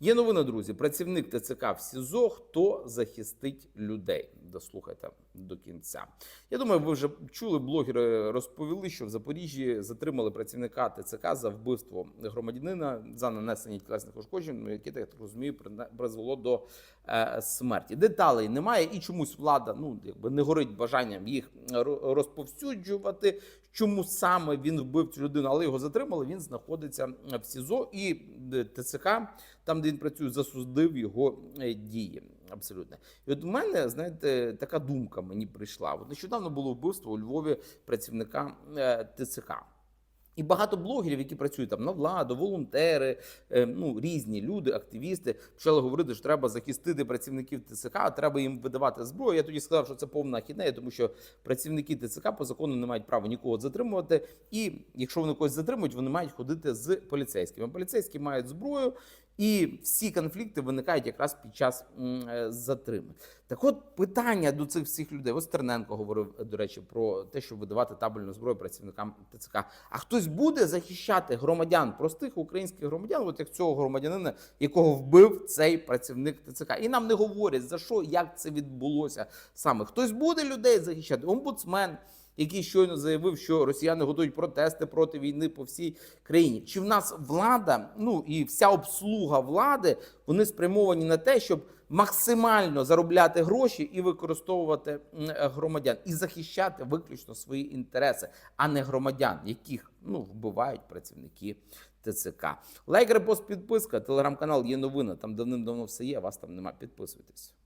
Є новина, друзі. Працівник ТЦК в СІЗО. Хто захистить людей? Дослухайте до кінця. Я думаю, ви вже чули, блогери розповіли, що в Запоріжжі затримали працівника ТЦК за вбивство громадянина за нанесення тілесних ушкоджень, яке я так розумію, призвело до е, смерті. Деталей немає, і чомусь влада ну якби не горить бажанням їх розповсюджувати. Чому саме він вбив цю людину, але його затримали. Він знаходиться в СІЗО і е, ТЦК, там де він працює, засудив його е, дії. Абсолютно, і от у мене знаєте, така думка мені прийшла. От нещодавно було вбивство у Львові працівника е, ТЦК. І багато блогерів, які працюють там на владу, волонтери, е, ну різні люди, активісти, почали говорити, що треба захистити працівників ТЦК, треба їм видавати зброю. Я тоді сказав, що це повна хіднея, тому що працівники ТЦК по закону не мають права нікого затримувати. І якщо вони когось затримують, вони мають ходити з поліцейськими. Поліцейські мають зброю. І всі конфлікти виникають якраз під час е, затримань. Так, от питання до цих всіх людей. Ось Стерненко говорив, до речі, про те, щоб видавати табельну зброю працівникам ТЦК. А хтось буде захищати громадян, простих українських громадян, от як цього громадянина, якого вбив цей працівник ТЦК. І нам не говорять за що, як це відбулося саме. Хтось буде людей захищати, омбудсмен який щойно заявив, що росіяни готують протести проти війни по всій країні. Чи в нас влада, ну і вся обслуга влади, вони спрямовані на те, щоб максимально заробляти гроші і використовувати громадян, і захищати виключно свої інтереси, а не громадян, яких ну вбивають працівники. ТЦК. Лайк, репост, підписка, телеграм-канал є новина. Там давним-давно все є. Вас там нема. Підписуйтесь.